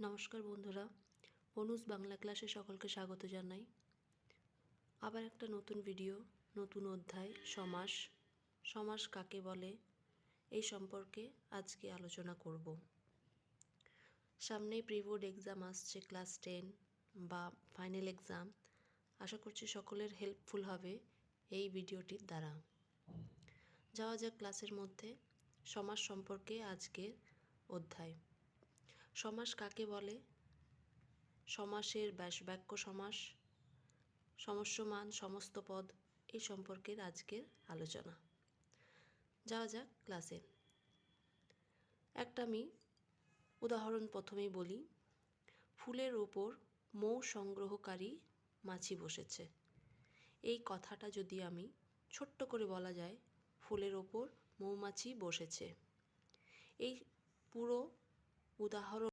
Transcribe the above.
নমস্কার বন্ধুরা অনুজ বাংলা ক্লাসে সকলকে স্বাগত জানাই। আবার একটা নতুন ভিডিও নতুন অধ্যায়, সমাস। সমাস কাকে বলে? এই সম্পর্কে আজকে আলোচনা করব। সামনেই প্রি বোর্ড এক্সাম আসছে ক্লাস টেন বা ফাইনাল এক্সাম আশা করছি সকলের হেল্পফুল হবে এই ভিডিওটির দ্বারা। যাওয়া যাক ক্লাসের মধ্যে সমাস সম্পর্কে আজকের অধ্যায়। সমাস কাকে বলে? সমাসের ব্যাস বাক্য সমাস, সমস্যমান সমস্ত পদ এই সম্পর্কের আজকের আলোচনা। যাওয়া যাক ক্লাসে। একটা আমি উদাহরণ প্রথমেই বলি। ফুলের ওপর মৌ সংগ্রহকারী মাছি বসেছে। এই কথাটা যদি আমি ছোট্ট করে বলা যায়, ফুলের ওপর মৌমাছি বসেছে। এই পুরো উদাহরণ